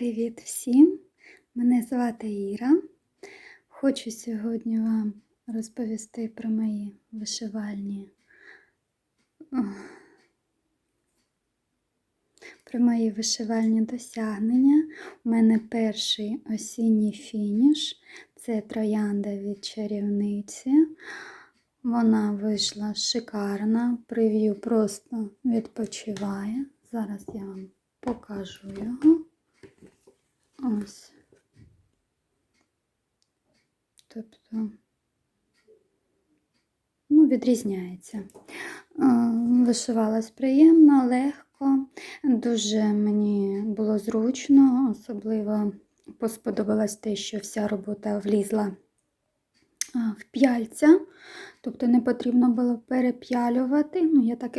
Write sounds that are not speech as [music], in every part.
Привіт всім! Мене звати Іра. Хочу сьогодні вам розповісти про мої вишивальні. Про мої вишивальні досягнення. У мене перший осінній фініш це троянда від чарівниці. Вона вийшла шикарна, прев'ю просто відпочиває. Зараз я вам покажу його. Ось. Тобто, ну, відрізняється. Вишивалась приємно, легко, дуже мені було зручно, особливо сподобалось те, що вся робота влізла в п'яльця, тобто не потрібно було переп'ялювати. Ну, я так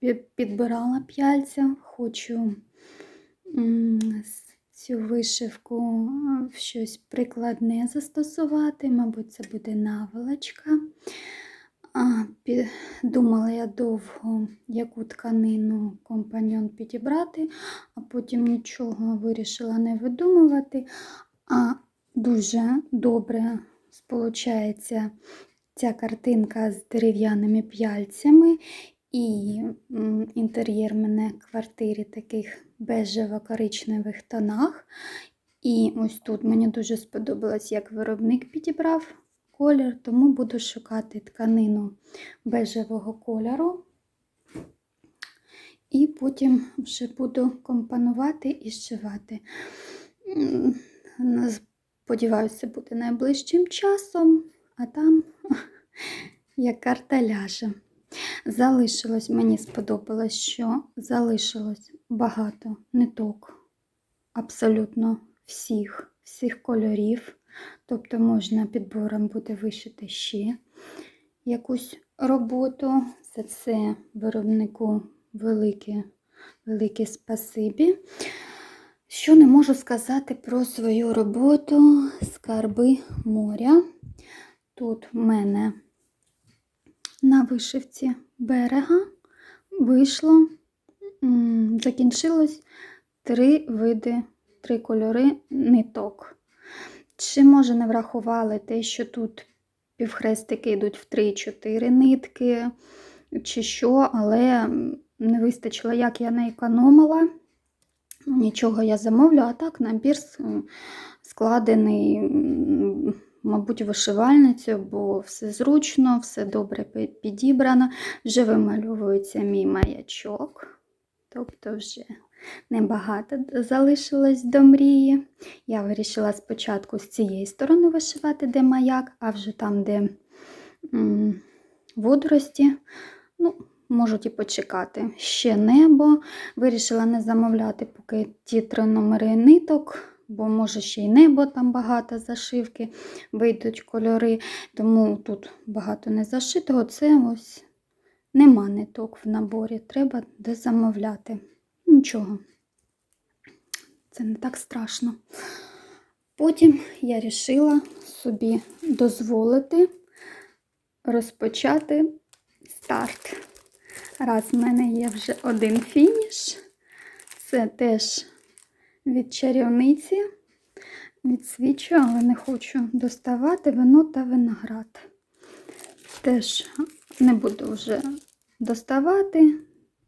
і підбирала п'яльця, хочу цю вишивку в щось прикладне застосувати, мабуть, це буде наволочка. Думала я довго, яку тканину компаньон підібрати, а потім нічого вирішила не видумувати. А дуже добре сполучається ця картинка з дерев'яними п'яльцями. І інтер'єр мене в квартирі таких бежево-коричневих тонах. І ось тут мені дуже сподобалось, як виробник підібрав колір, тому буду шукати тканину бежевого кольору. І потім вже буду компонувати і зшивати. Сподіваюся, буде найближчим часом, а там [laughs] як карта ляже. Залишилось, мені сподобалось, що залишилось багато ниток абсолютно всіх, всіх кольорів. Тобто можна підбором буде вишити ще якусь роботу. За це виробнику велике, велике спасибі. Що не можу сказати про свою роботу Скарби моря. Тут в мене на вишивці берега вийшло, закінчилось три види, три кольори ниток. Чи, може, не врахували те, що тут півхрестики йдуть в 3-4 нитки, чи що, але не вистачило, як я не економила. Нічого я замовлю, а так набір складений, мабуть, вишивальницю, бо все зручно, все добре підібрано. Вже вимальовується мій маячок. Тобто вже небагато залишилось до мрії. Я вирішила спочатку з цієї сторони вишивати, де маяк, а вже там, де водорості. Ну, можуть і почекати. Ще небо. Вирішила не замовляти поки ті три номери ниток, бо може ще й небо там багато зашивки, вийдуть кольори, тому тут багато не зашитого. Це ось нема ниток в наборі, треба дозамовляти. Нічого, це не так страшно. Потім я вирішила собі дозволити розпочати старт. Раз в мене є вже один фініш, це теж від чарівниці. Відсвічу, але не хочу доставати вино та виноград. Теж не буду вже доставати.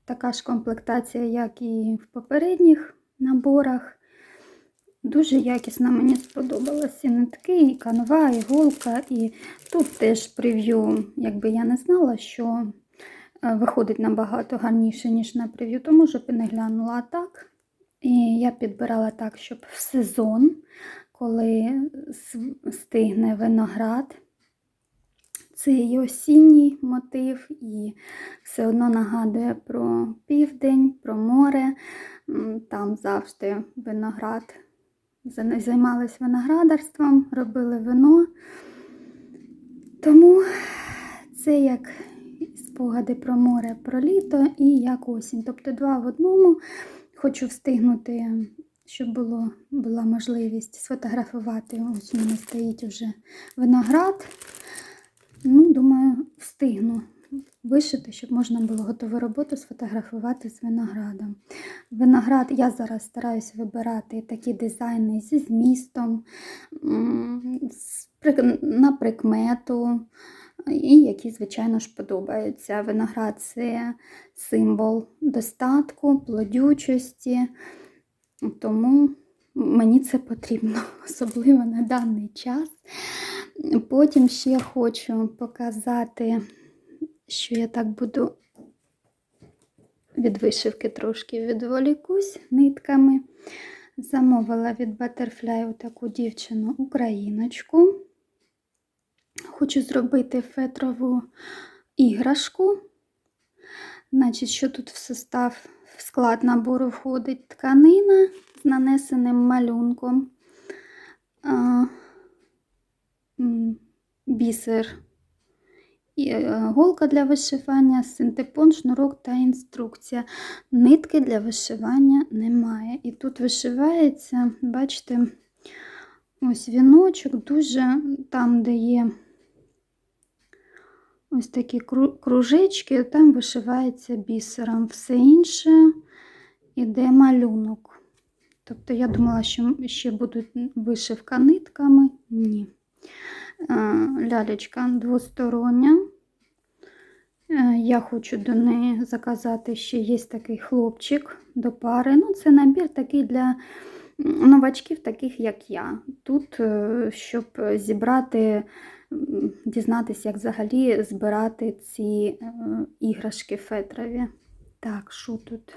Така ж комплектація, як і в попередніх наборах. Дуже якісно мені сподобалися і нитки, і канва, і голка. І тут теж прев'ю, якби я не знала, що е, виходить набагато гарніше, ніж на прев'ю, тому щоб і не глянула а так. І я підбирала так, щоб в сезон, коли стигне виноград, це і осінній мотив, і все одно нагадує про південь, про море. Там завжди виноград. Займалися виноградарством, робили вино. Тому це як спогади про море, про літо і як осінь. Тобто два в одному. Хочу встигнути, щоб було, була можливість сфотографувати. Ось у мене стоїть вже виноград. Ну, думаю, встигну. вишити, щоб можна було готову роботу сфотографувати з виноградом. Виноград я зараз стараюся вибирати такі дизайни зі змістом, на прикмету, і які, звичайно ж, подобаються. Виноград це символ достатку, плодючості, тому мені це потрібно, [laughs] особливо на даний час. Потім ще хочу показати, що я так буду від вишивки трошки відволікусь нитками. Замовила від Butterfly таку дівчину україночку. Хочу зробити фетрову іграшку. Значить, що тут в состав, в склад набору входить тканина з нанесеним малюнком, бісер, е, голка для вишивання, синтепон, шнурок та інструкція. Нитки для вишивання немає. І тут вишивається, бачите, ось віночок, дуже там, де є ось такі кру- кружечки, там вишивається бісером. Все інше іде малюнок. Тобто я думала, що ще будуть вишивка нитками. Ні. Е, Лялечка двостороння. Е, Я хочу до неї заказати ще є такий хлопчик до пари. Ну, це набір такий для новачків, таких як я. Тут, е, щоб зібрати, м, дізнатися, як взагалі збирати ці е, іграшки фетрові. Так, що тут?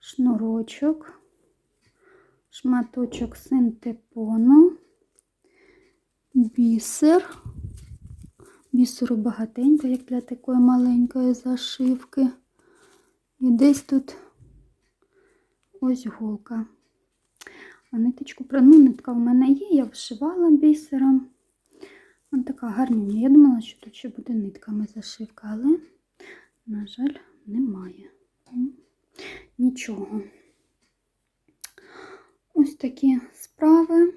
Шнурочок, шматочок синтепону, бісер. Бісеру багатенько, як для такої маленької зашивки. І десь тут ось голка. А ниточку ну, нитка в мене є, я вшивала бісером. Ось така гарнюня. Я думала, що тут ще буде нитками зашивка, але, на жаль, немає. Нічого. Ось такі справи.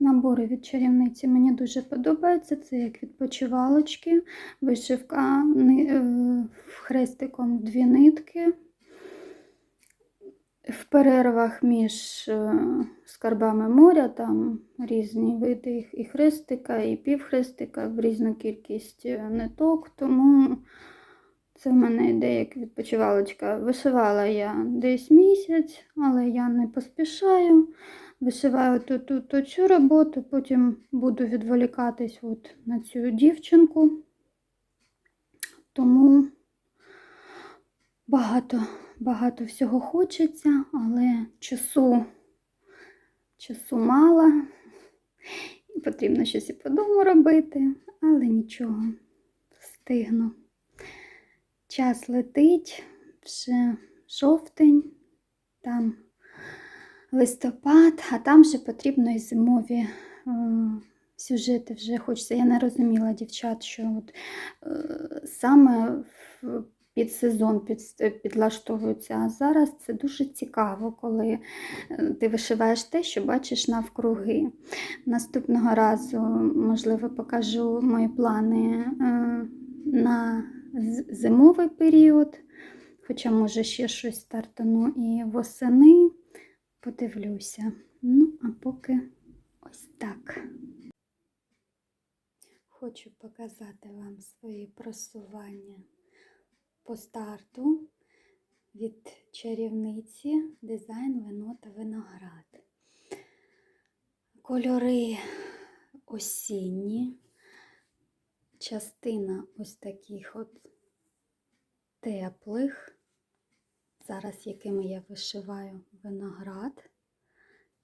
Набори від чарівниці мені дуже подобаються. Це як відпочивалочки, вишивка е, хрестиком дві нитки. В перервах між е, скарбами моря там різні види і хрестика, і півхрестика в різну кількість е, ниток. Тому це в мене йде як відпочивалочка. Вишивала я десь місяць, але я не поспішаю. Вишиваю ту, ту, ту цю роботу, потім буду відволікатись от на цю дівчинку. Тому багато, багато всього хочеться, але часу, часу мало. Потрібно щось і по дому робити, але нічого, встигну. Час летить, вже жовтень, там листопад, а там вже потрібно і зимові е, сюжети вже хочеться. Я не розуміла дівчат, що от, е, саме в, під сезон під, підлаштовуються. А зараз це дуже цікаво, коли е, ти вишиваєш те, що бачиш навкруги. Наступного разу, можливо, покажу мої плани е, на зимовий період, хоча, може, ще щось стартану і восени. Подивлюся. Ну, а поки ось так. Хочу показати вам свої просування по старту від чарівниці дизайн вино та виноград. Кольори осінні, частина ось таких от теплих зараз якими я вишиваю виноград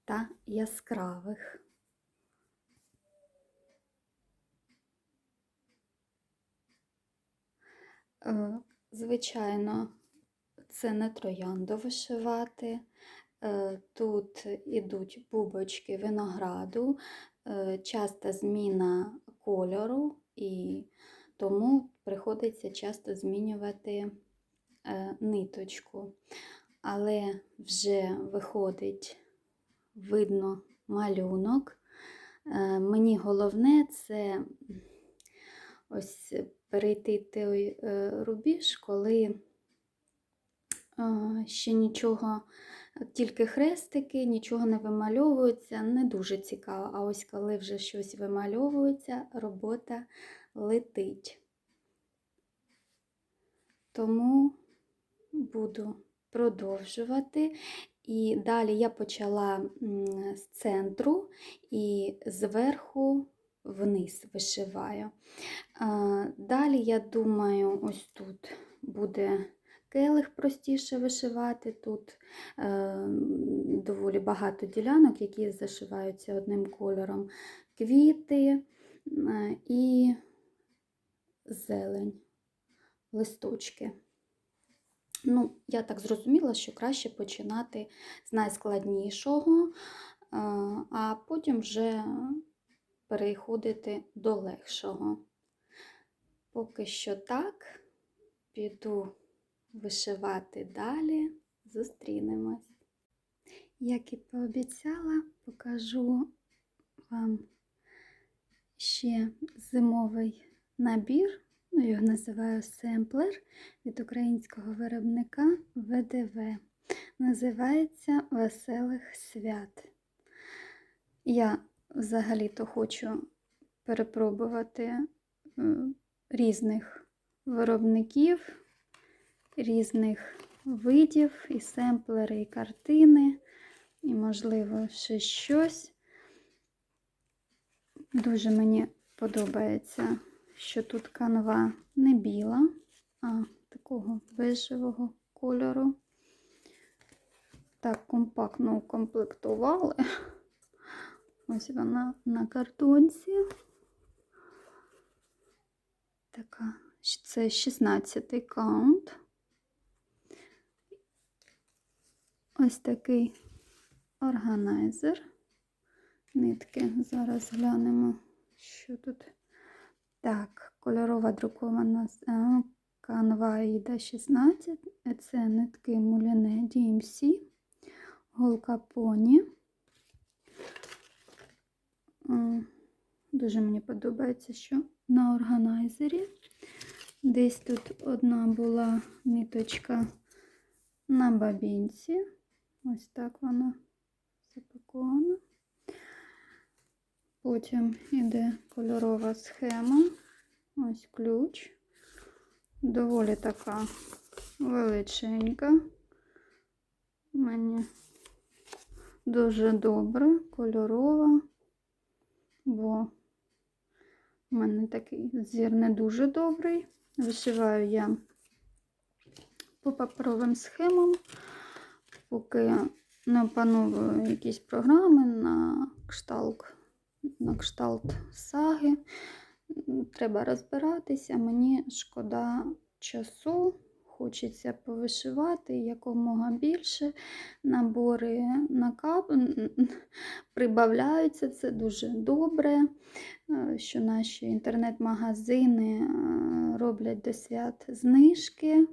та яскравих. Звичайно, це не троянду вишивати. Е, Тут ідуть бубочки винограду, е, часта зміна кольору, і тому приходиться часто змінювати е, ниточку, але вже виходить, видно малюнок. Мені головне це ось перейти той е, рубіж, коли е, ще нічого, тільки хрестики, нічого не вимальовується, не дуже цікаво. А ось коли вже щось вимальовується, робота летить. Тому буду продовжувати. І далі я почала з центру і зверху вниз вишиваю. Далі, я думаю, ось тут буде келих простіше вишивати. Тут е, доволі багато ділянок, які зашиваються одним кольором. Квіти е, і зелень, листочки. Ну, я так зрозуміла, що краще починати з найскладнішого, е, а потім вже переходити до легшого. Поки що так, піду вишивати далі, зустрінемось. Як і пообіцяла, покажу вам ще зимовий набір, ну, його називаю семплер від українського виробника ВДВ. Називається Веселих свят. Я взагалі-то хочу перепробувати різних виробників, різних видів, і семплери, і картини, і, можливо, ще щось. Дуже мені подобається, що тут канва не біла, а такого бежевого кольору. Так компактно укомплектували. Ось вона на картонці. Така, це 16-й каунт. Ось такий органайзер. Нитки. Зараз глянемо, що тут. Так, кольорова друкована канва Іда 16. Це нитки Муліне DMC, голка поні. Дуже мені подобається, що на органайзері. Десь тут одна була ниточка на бабінці. Ось так вона запакована. Потім йде кольорова схема. Ось ключ. Доволі така величенька. Мені дуже добре, кольорова, бо в мене такий зір не дуже добрий. Вишиваю я по паперовим схемам, поки не опановую якісь програми на кшталт, на кшталт саги. Треба розбиратися, мені шкода часу. Хочеться повишивати якомога більше. Набори на кап... прибавляються, це дуже добре, е, що наші інтернет-магазини е, роблять до свят знижки.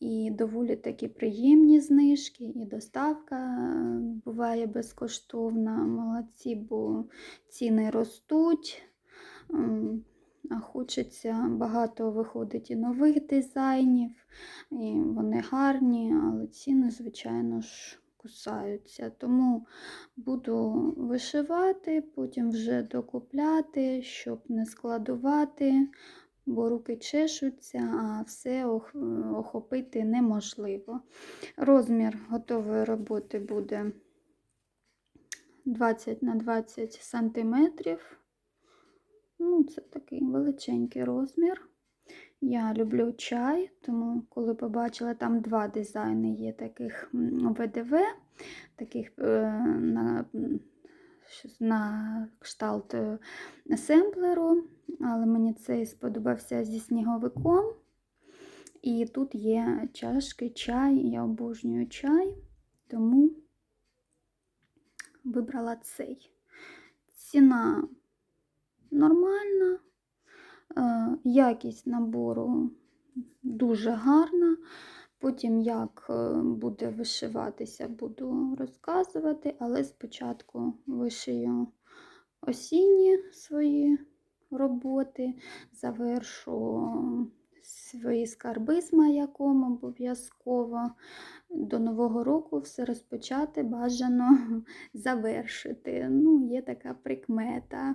І доволі такі приємні знижки, і доставка е, буває безкоштовна. Молодці, бо ціни ростуть. Хочеться багато виходить і нових дизайнів, і вони гарні, але ціни, звичайно ж, кусаються. Тому буду вишивати, потім вже докупляти, щоб не складувати, бо руки чешуться, а все охопити неможливо. Розмір готової роботи буде 20 на 20 сантиметрів. Ну, це такий величенький розмір. Я люблю чай, тому коли побачила, там два дизайни є таких ВДВ, таких е, на на кшталт е, семплеру, але мені цей сподобався зі сніговиком. І тут є чашки, чай, я обожнюю чай, тому вибрала цей. Ціна нормальна, е, якість набору дуже гарна. Потім, як е, буде вишиватися, буду розказувати, але спочатку вишию осінні свої роботи, завершу свої скарби з маяком обов'язково. До Нового року все розпочати бажано [laughs] завершити. Ну, є така прикмета.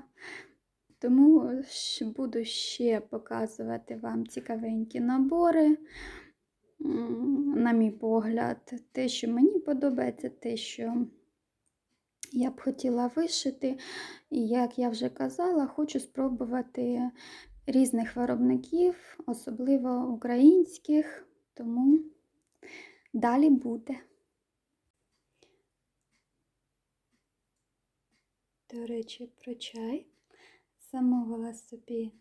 Тому буду ще показувати вам цікавенькі набори. На мій погляд, те, що мені подобається, те, що я б хотіла вишити. І як я вже казала, хочу спробувати різних виробників, особливо українських, тому далі буде. До речі, про чай. Замовила собі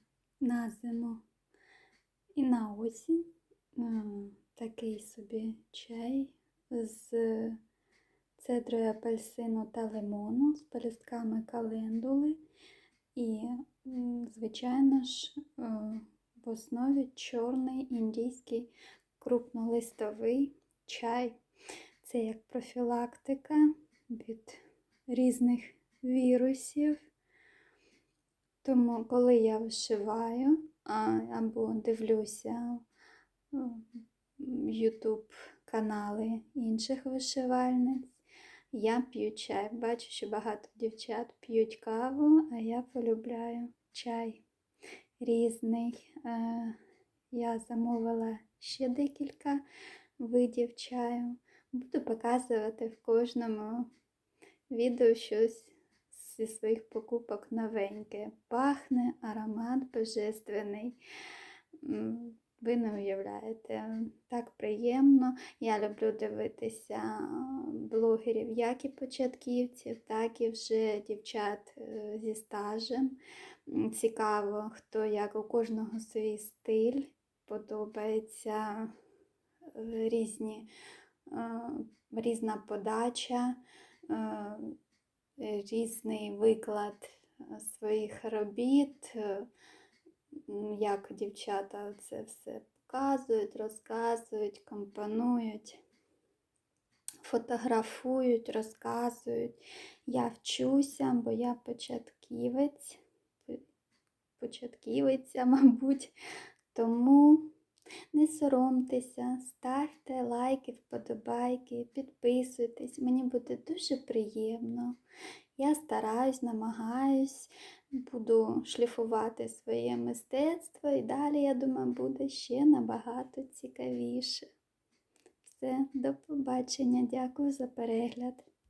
на зиму і на осінь е, такий собі чай з цедрою апельсину та лимону, з пелюстками календули. І, звичайно ж, е, в основі чорний індійський крупнолистовий чай. Це як профілактика від різних вірусів. Тому, коли я вишиваю або дивлюся YouTube канали інших вишивальниць, я п'ю чай. Бачу, що багато дівчат п'ють каву, а я полюбляю чай різний. Е, Я замовила ще декілька видів чаю. Буду показувати в кожному відео щось зі своїх покупок новеньке. Пахне аромат божественний. Ви не уявляєте, так приємно. Я люблю дивитися блогерів, як і початківців, так і вже дівчат е, зі стажем. Цікаво, хто як у кожного свій стиль, подобається е, різні, е, різна подача. Е, різний виклад е, своїх робіт, е, як дівчата це все показують, розказують, компонують, фотографують, розказують. Я вчуся, бо я початківець, початківиця, [laughs] мабуть, тому. Не соромтеся, ставте лайки, вподобайки, підписуйтесь, мені буде дуже приємно. Я стараюсь, намагаюсь, буду шліфувати своє мистецтво і далі, я думаю, буде ще набагато цікавіше. Все, до побачення, дякую за перегляд.